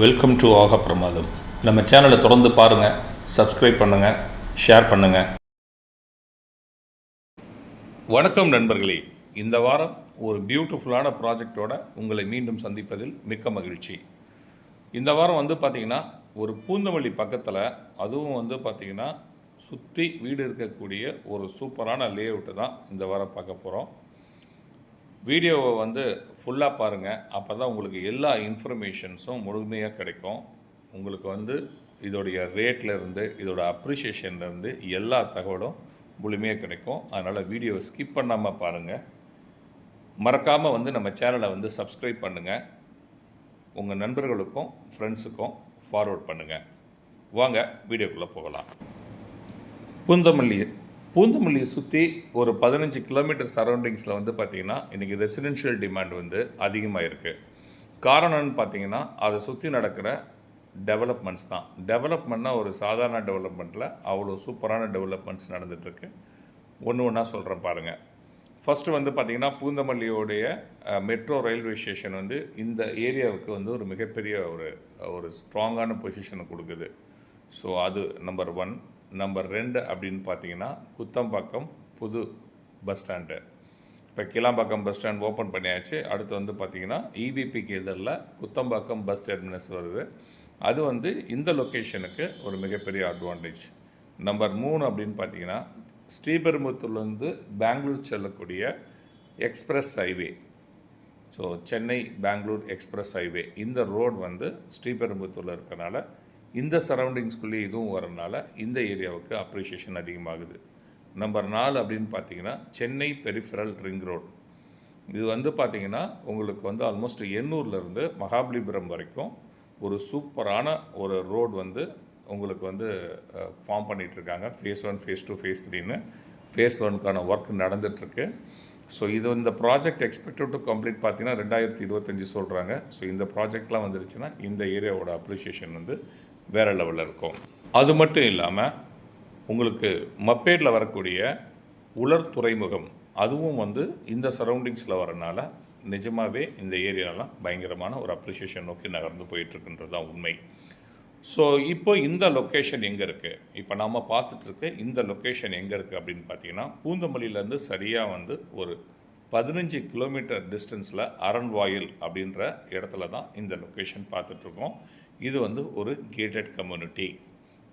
Welcome to ஆக பிரமாதம் நம்ம சேனலை தொடர்ந்து பாருங்கள் சப்ஸ்கிரைப் பண்ணுங்கள் ஷேர் பண்ணுங்கள் வணக்கம் நண்பர்களே. இந்த வாரம் ஒரு பியூட்டிஃபுல்லான ப்ராஜெக்டோட உங்களை மீண்டும் சந்திப்பதில் மிக்க மகிழ்ச்சி. இந்த வாரம் வந்து பார்த்திங்கன்னா ஒரு பூந்தமல்லி பக்கத்தில் அதுவும் வந்து பார்த்திங்கன்னா சுற்றி வீடு இருக்கக்கூடிய ஒரு சூப்பரான லேஅவுட்டு தான் இந்த வாரம் பார்க்க போகிறோம் வீடியோவை வந்து ஃபுல்லாக பாருங்கள் அப்போ தான் உங்களுக்கு எல்லா இன்ஃபர்மேஷன்ஸும் முழுமையாக கிடைக்கும். உங்களுக்கு வந்து இதோடைய ரேட்லேருந்து இதோடய இதோட அப்ரிஷியேஷன்லேருந்து எல்லா தகவலும் முழுமையாக கிடைக்கும். அதனால் வீடியோவை ஸ்கிப் பண்ணாமல் பாருங்கள் மறக்காமல் வந்து நம்ம சேனலை வந்து சப்ஸ்கிரைப் பண்ணுங்கள் உங்கள் நண்பர்களுக்கும் ஃப்ரெண்ட்ஸுக்கும் ஃபார்வர்ட் பண்ணுங்கள் வாங்க வீடியோக்குள்ளே போகலாம். பூந்தமல்லி பூந்தமல்லியை சுற்றி ஒரு பதினஞ்சு கிலோமீட்டர் சரௌண்டிங்ஸில் வந்து பார்த்திங்கன்னா இன்றைக்கி ரெசிடென்ஷியல் டிமாண்ட் வந்து அதிகமாக இருக்குது காரணம்னு பார்த்தீங்கன்னா அதை சுற்றி நடக்கிற டெவலப்மெண்ட்ஸ் தான். டெவலப்மெண்ட்னா ஒரு சாதாரண டெவலப்மெண்ட்டில் அவ்வளோ சூப்பரான டெவலப்மெண்ட்ஸ் நடந்துகிட்ருக்கு ஒன்று ஒன்றா சொல்கிறேன் பாருங்கள் ஃபஸ்ட்டு வந்து பார்த்திங்கன்னா பூந்தமல்லியோடைய மெட்ரோ ரயில்வே ஸ்டேஷன் வந்து இந்த ஏரியாவுக்கு வந்து ஒரு மிகப்பெரிய ஒரு ஒரு ஸ்ட்ராங்கான பொசிஷனை கொடுக்குது. ஸோ அது நம்பர் ஒன் நம்பர் ரெண்டு அப்படின்னு பார்த்தீங்கன்னா குத்தம்பாக்கம் புது பஸ் ஸ்டாண்டு. இப்போ கிளாம்பாக்கம் பஸ் ஸ்டாண்ட் ஓப்பன் பண்ணியாச்சு. அடுத்து வந்து பார்த்திங்கன்னா இபிபிக்கு எதிரில் குத்தம்பாக்கம் பஸ் டெர்மினஸ் வருது. அது வந்து இந்த லொக்கேஷனுக்கு ஒரு மிகப்பெரிய அட்வான்டேஜ் நம்பர் மூணு அப்படின்னு பார்த்தீங்கன்னா ஸ்ரீபெரும்புத்தூர்லேருந்து பெங்களூர் செல்லக்கூடிய express highway. So Chennai Bangalore express highway. இந்த ரோடு வந்து ஸ்ரீபெரும்புத்தூரில் இருக்கறனால இந்த சரௌண்டிங்ஸ்குள்ளேயே இதுவும் வரனால இந்த ஏரியாவுக்கு அப்ரிஷியேஷன் அதிகமாகுது. நம்பர் நாலு அப்படின்னு பார்த்தீங்கன்னா சென்னை பெரிஃபரல் ரிங் ரோட் இது வந்து பார்த்திங்கன்னா உங்களுக்கு வந்து ஆல்மோஸ்ட் எண்ணூர்லேருந்து மகாபலிபுரம் வரைக்கும் ஒரு சூப்பரான ஒரு ரோடு வந்து உங்களுக்கு வந்து ஃபார்ம் பண்ணிகிட்ருக்காங்க phase one phase two phase த்ரீன்னு ஃபேஸ் ஒனுக்கான ஒர்க் நடந்துகிட்ருக்கு ஸோ இது இந்த ப்ராஜெக்ட் எக்ஸ்பெக்டட் டு கம்ப்ளீட் பார்த்தீங்கன்னா ரெண்டாயிரத்தி இருபத்தஞ்சி சொல்கிறாங்க ஸோ இந்த ப்ராஜெக்ட்லாம் வந்துருச்சுன்னா இந்த ஏரியாவோட அப்ரிஷியேஷன் வந்து வேறு லெவலில் இருக்கும். அது மட்டும் இல்லாமல் உங்களுக்கு மப்பேட்டில் வரக்கூடிய உலர் துறைமுகம் அதுவும் வந்து இந்த சரௌண்டிங்ஸில் வரனால நிஜமாகவே இந்த ஏரியாலாம் பயங்கரமான ஒரு அப்ரிஷியேஷன் நோக்கி நகர்ந்து போயிட்டுருக்குன்றது தான் உண்மை. ஸோ இப்போ இந்த லொக்கேஷன் எங்கே இருக்குது இப்போ நம்ம பார்த்துட்ருக்க இந்த லொக்கேஷன் எங்கே இருக்குது அப்படின்னு பார்த்தீங்கன்னா பூந்தமல்லியிலேருந்து சரியாக வந்து ஒரு பதினஞ்சு கிலோமீட்டர் டிஸ்டன்ஸில் அரண்வாயில் அப்படின்ற இடத்துல தான் இந்த லொக்கேஷன் பார்த்துட்ருக்கோம் இது வந்து ஒரு கேட்டட் கம்யூனிட்டி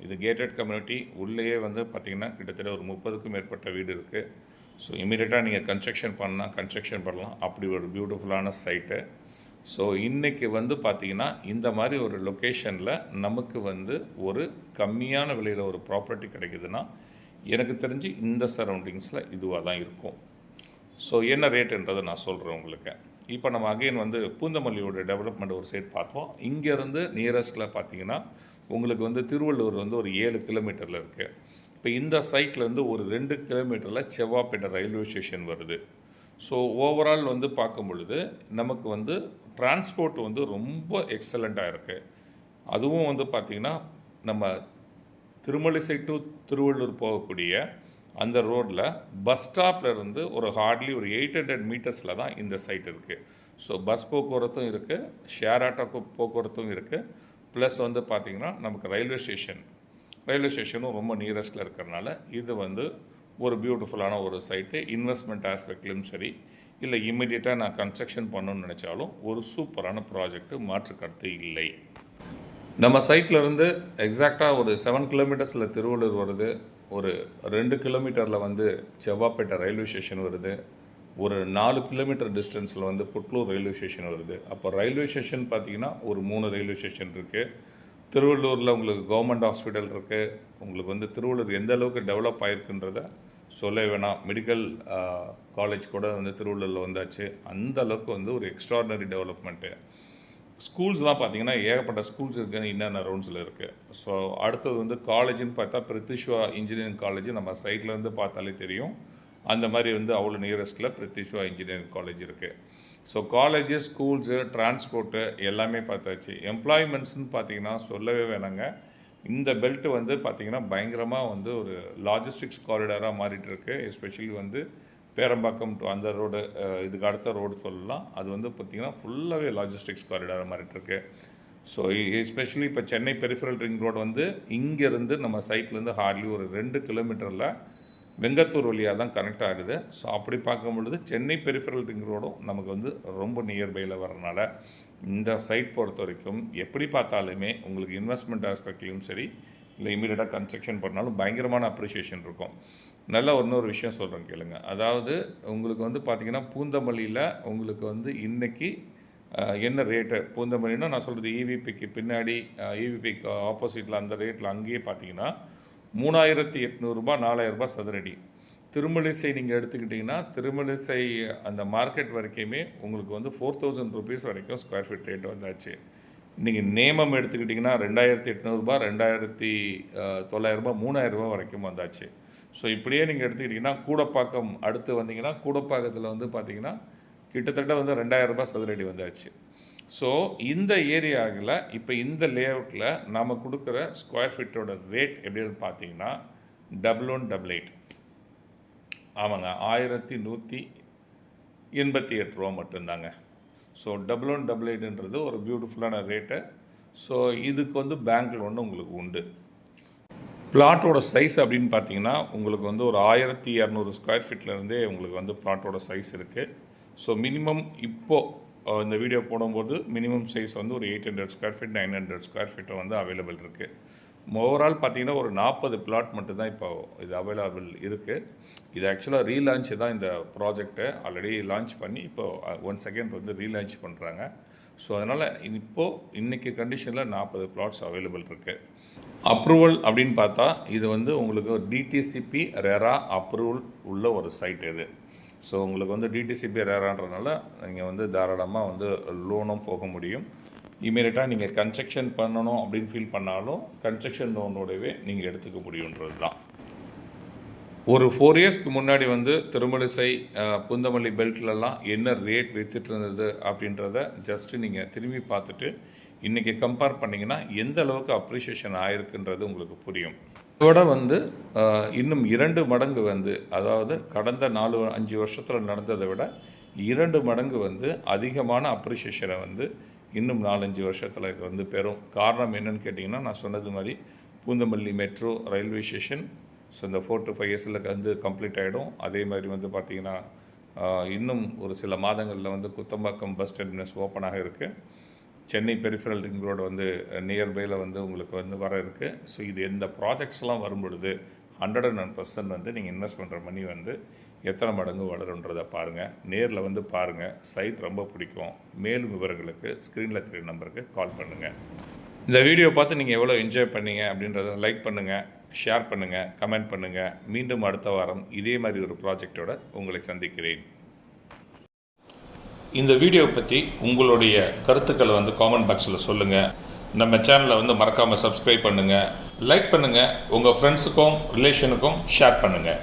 இது கேட்டட் கம்யூனிட்டி உள்ளேயே வந்து பார்த்திங்கன்னா கிட்டத்தட்ட ஒரு முப்பதுக்கும் மேற்பட்ட வீடு இருக்குது ஸோ இமீடியட்டாக நீங்கள் கன்ஸ்ட்ரக்ஷன் பண்ணால் கன்ஸ்ட்ரக்ஷன் பண்ணலாம். அப்படி ஒரு பியூட்டிஃபுல்லான சைட்டு ஸோ இன்றைக்கி வந்து பார்த்திங்கன்னா இந்த மாதிரி ஒரு லொக்கேஷனில் நமக்கு வந்து ஒரு கம்மியான விலையில் ஒரு ப்ராப்பர்ட்டி கிடைக்குதுன்னா எனக்கு தெரிஞ்சு இந்த சரௌண்டிங்ஸில் இதுவாக தான் இருக்கும். ஸோ என்ன ரேட்டுன்றதை நான் சொல்கிறேன் உங்களுக்கு. இப்போ நம்ம அகைன் வந்து பூந்தமல்லியோட டெவலப்மெண்ட் ஒரு சைட் பார்த்தோம். இங்கேருந்து நியரஸ்ட்டில் பார்த்தீங்கன்னா உங்களுக்கு வந்து திருவள்ளூர் வந்து ஒரு ஏழு கிலோமீட்டரில் இருக்குது இப்போ இந்த சைட்லேருந்து ஒரு ரெண்டு கிலோமீட்டரில் செவ்வாப்பேட்டை ரயில்வே ஸ்டேஷன் வருது. ஸோ ஓவரால் வந்து பார்க்கும் பொழுது நமக்கு வந்து டிரான்ஸ்போர்ட் வந்து ரொம்ப எக்ஸலண்ட்டாக இருக்குது அதுவும் வந்து பார்த்திங்கன்னா நம்ம திருமலை சைட் டு திருவள்ளூர் போகக்கூடிய அந்த ரோட்டில் பஸ் ஸ்டாப்பில் இருந்து ஒரு ஹார்ட்லி ஒரு எயிட் ஹண்ட்ரட் மீட்டர்ஸில் தான் இந்த சைட் இருக்குது ஸோ பஸ் போக்குவரத்தும் இருக்குது ஷேர் ஆட்டோ போக்குவரத்தும் இருக்குது ப்ளஸ் வந்து பார்த்திங்கன்னா நமக்கு ரயில்வே ஸ்டேஷன் ரயில்வே ஸ்டேஷனும் ரொம்ப நியரஸ்ட்டில் இருக்கிறனால இது வந்து ஒரு பியூட்டிஃபுல்லான ஒரு சைட்டு இன்வெஸ்ட்மெண்ட் ஆஸ்பெக்ட்லையும் சரி இல்லை இம்மிடியேட்டாக நான் கன்ஸ்ட்ரக்ஷன் பண்ணணும்னு நினச்சாலும் ஒரு சூப்பரான ப்ராஜெக்ட்டு மாற்று கருத்து இல்லை. நம்ம சைட்டில் எக்ஸாக்டாக ஒரு செவன் கிலோமீட்டர்ஸில் திருவள்ளூர் வருது. ஒரு ரெண்டு கிலோமீட்டரில் வந்து செவ்வாப்பேட்டை ரயில்வே ஸ்டேஷன் வருது. ஒரு நாலு கிலோமீட்டர் டிஸ்டன்ஸில் வந்து புட்லூர் ரயில்வே ஸ்டேஷன் வருது. அப்போ ரயில்வே ஸ்டேஷன் பார்த்தீங்கன்னா ஒரு மூணு ரயில்வே ஸ்டேஷன் இருக்குது திருவள்ளூரில் உங்களுக்கு கவர்மெண்ட் ஹாஸ்பிட்டல் இருக்குது உங்களுக்கு வந்து திருவள்ளூர் எந்த அளவுக்கு டெவலப் ஆகிருக்குன்றத சொல்ல வேணாம். மெடிக்கல் காலேஜ் கூட வந்து திருவள்ளூரில் வந்தாச்சு. அந்த அளவுக்கு வந்து ஒரு எக்ஸ்ட்ராடினரி டெவலப்மெண்ட்டு. ஸ்கூல்ஸ்லாம் பார்த்தீங்கன்னா ஏகப்பட்ட ஸ்கூல்ஸ் இருக்குது என்னென்ன ரவுண்ட்ஸில் இருக்குது ஸோ அடுத்தது வந்து காலேஜுன்னு பார்த்தா பிரித்திஷ்வா இன்ஜினியரிங் காலேஜ் நம்ம சைட்லேருந்து பார்த்தாலே தெரியும். அந்த மாதிரி வந்து அவ்வளோ நியரஸ்ட்டில் பிரித்திஷ்வா இன்ஜினியரிங் காலேஜ் இருக்குது ஸோ காலேஜு ஸ்கூல்ஸு டிரான்ஸ்போர்ட்டு எல்லாமே பார்த்தாச்சு. எம்ப்ளாய்மெண்ட்ஸ்னு பார்த்தீங்கன்னா சொல்லவே வேணாங்க. இந்த பெல்ட் வந்து பார்த்திங்கன்னா பயங்கரமாக வந்து ஒரு லாஜிஸ்டிக்ஸ் காரிடாராக மாறிட்டுருக்கு எஸ்பெஷலி வந்து பேரம்பாக்கம் டு அந்த ரோடு இதுக்கு அடுத்த ரோடு சொல்லலாம். அது வந்து பார்த்திங்கன்னா ஃபுல்லாகவே லாஜிஸ்டிக்ஸ் காரிடார் மாறிட்டு இருக்கு ஸோ எஸ்பெஷலி இப்போ சென்னை பெரிஃபரல் ரிங் ரோடு வந்து இங்கேருந்து நம்ம சைட்லேருந்து ஹார்ட்லி ஒரு ரெண்டு கிலோமீட்டரில் வெங்கத்தூர் வழியாக தான் கனெக்ட் ஆகுது. ஸோ அப்படி பார்க்கும் பொழுது சென்னை பெரிஃபரல் ரிங் ரோடும் நமக்கு வந்து ரொம்ப நியர்பையில் வரனால இந்த சைட் பொறுத்த வரைக்கும் எப்படி பார்த்தாலுமே உங்களுக்கு இன்வெஸ்ட்மெண்ட் ஆஸ்பெக்ட்லேயும் சரி இல்லை இமீடியட்டாக கன்ஸ்ட்ரக்ஷன் பண்ணாலும் பயங்கரமான அப்ரிஷியேஷன் இருக்கும். நல்ல இன்னொரு விஷயம் சொல்கிறேன் கேளுங்க. அதாவது உங்களுக்கு வந்து பார்த்திங்கன்னா பூந்தமல்லியில் உங்களுக்கு வந்து இன்றைக்கி என்ன ரேட்டு பூந்தமல்லினா நான் சொல்கிறது இவிபிக்கு பின்னாடி இவிபிக்கு ஆப்போசிட்டில் அந்த ரேட்டில் அங்கேயே பார்த்தீங்கன்னா மூணாயிரத்தி எட்நூறுபா நாலாயிரரூபா சதுரடி. திருமலிசை நீங்கள் எடுத்துக்கிட்டிங்கன்னா திருமலிசை அந்த மார்க்கெட் வரைக்குமே உங்களுக்கு வந்து ஃபோர் தௌசண்ட் ருபீஸ் வரைக்கும் ஸ்கொயர் ஃபீட் ரேட் வந்தாச்சு. நீங்கள் நேமம் எடுத்துக்கிட்டிங்கன்னா ரெண்டாயிரத்தி எட்நூறுபா ரெண்டாயிரத்தி தொள்ளாயிரரூபா மூணாயிரரூபா வரைக்கும் வந்தாச்சு. ஸோ இப்படியே நீங்கள் எடுத்துக்கிட்டிங்கன்னா கூடப்பாக்கம் அடுத்து வந்தீங்கன்னா கூடப்பாக்கத்தில் வந்து பார்த்தீங்கன்னா கிட்டத்தட்ட வந்து ரெண்டாயிரரூபா சதுரடி வந்தாச்சு. ஸோ இந்த ஏரியாவில் இப்போ இந்த லேஅவுட்டில் நாம் கொடுக்குற ஸ்கொயர் ஃபீட்டோட ரேட் எப்படின்னு பார்த்தீங்கன்னா டபுள் ஒன் டபுள் எயிட் ஆமாங்க ஆயிரத்தி நூற்றி எண்பத்தி எட்டு ரூபா மட்டும்தாங்க. ஸோ டபுள் ஒன் டபுள் எயிட்ன்றது ஒரு பியூட்டிஃபுல்லான ரேட்டு ஸோ இதுக்கு வந்து பேங்க் லோன் உங்களுக்கு உண்டு. பிளாட்டோட சைஸ் அப்படின்னு பார்த்தீங்கன்னா உங்களுக்கு வந்து ஒரு ஆயிரத்தி இரநூறு ஸ்கொயர் ஃபீட்லேருந்தே உங்களுக்கு வந்து பிளாட்டோட சைஸ் இருக்குது ஸோ மினிமம் இப்போது இந்த வீடியோ போடும்போது மினிமம் சைஸ் வந்து ஒரு eight hundred square feet nine hundred square ஃபீட்டை வந்து அவைலபிள் இருக்குது ஓவரால் பார்த்தீங்கன்னா ஒரு நாற்பது பிளாட் மட்டும்தான் இப்போ இது அவைலபிள் இருக்குது இது ஆக்சுவலாக ரீலான்ச் தான் இந்த ப்ராஜெக்டை ஆல்ரெடி லான்ச் பண்ணி இப்போ ஒன் செகண்ட் வந்து ரீலான்ச் பண்ணுறாங்க ஸோ அதனால் இப்போது இன்றைக்கி கண்டிஷனில் நாற்பது பிளாட்ஸ் அவைலபிள் இருக்குது அப்ரூவல் அப்படின்னு பார்த்தா இது வந்து உங்களுக்கு டிடிசிபி ரெரா அப்ரூவல் உள்ள ஒரு சைட் இது. ஸோ உங்களுக்கு வந்து டிடிசிபி ரேரான்றதுனால நீங்கள் வந்து தாராளமாக வந்து லோனும் போக முடியும். இமீடியட்டாக நீங்கள் கன்ஸ்ட்ரக்ஷன் பண்ணணும் அப்படின்னு ஃபீல் பண்ணாலும் கன்ஸ்ட்ரக்ஷன் லோனோடவே நீங்கள் எடுத்துக்க முடியுன்றது தான். ஒரு ஃபோர் இயர்ஸ்க்கு முன்னாடி வந்து திருமலிசை புந்தமல்லி பெல்ட்லலாம் என்ன ரேட் வித்துட்டு இருந்தது அப்படின்றத ஜஸ்ட்டு நீங்கள் திரும்பி பார்த்துட்டு இன்றைக்கி கம்பேர் பண்ணிங்கன்னா எந்த அளவுக்கு அப்ரிஷியேஷன் ஆயிருக்குன்றது உங்களுக்கு புரியும். இதோட வந்து இன்னும் இரண்டு மடங்கு வந்து அதாவது கடந்த நாலு அஞ்சு வருஷத்தில் நடந்ததை விட இரண்டு மடங்கு வந்து அதிகமான அப்ரிஷியேஷனை வந்து இன்னும் நாலஞ்சு வருஷத்தில் இது வந்து பெறும். காரணம் என்னன்னு கேட்டிங்கன்னா நான் சொன்னது மாதிரி Poonamallee metro railway station so இந்த ஃபோர் டு ஃபைவ் இயர்ஸில் வந்து கம்ப்ளீட் ஆகிடும் அதே மாதிரி வந்து பார்த்திங்கன்னா இன்னும் ஒரு சில மாதங்களில் வந்து குத்தம்பாக்கம் பஸ் டெர்மினஸ் ஓப்பனாக இருக்குது சென்னை பெரிஃபரல் ரிங் ரோடு வந்து நியர்பையில் வந்து உங்களுக்கு வந்து வர இருக்குது ஸோ இது எந்த ப்ராஜெக்ட்ஸ்லாம் வரும் பொழுது ஹண்ட்ரட் அண்ட் ஒன் பர்சன்ட் வந்து நீங்கள் இன்வெஸ்ட் பண்ணுற மணி வந்து எத்தனை மடங்கு வளருன்றதை பாருங்கள் நேரில் வந்து பாருங்கள் சைட் ரொம்ப பிடிக்கும். மேலும் விவரங்களுக்கு ஸ்க்ரீனில் தெரிய நம்பருக்கு கால் பண்ணுங்கள் இந்த வீடியோ பார்த்து நீங்கள் எவ்வளோ என்ஜாய் பண்ணீங்க அப்படின்றத லைக் பண்ணுங்கள் ஷேர் பண்ணுங்கள் கமெண்ட் பண்ணுங்கள் மீண்டும் அடுத்த வாரம் இதே மாதிரி ஒரு ப்ராஜெக்டோட உங்களை சந்திக்கிறேன். இந்த வீடியோ பற்றி உங்களுடைய கருத்துக்களை வந்து காமெண்ட் பாக்ஸில் சொல்லுங்கள் நம்ம சேனலை வந்து மறக்காமல் சப்ஸ்கிரைப் பண்ணுங்கள் லைக் பண்ணுங்கள் உங்கள் ஃப்ரெண்ட்ஸுக்கும் ரிலேஷனுக்கும் ஷேர் பண்ணுங்கள்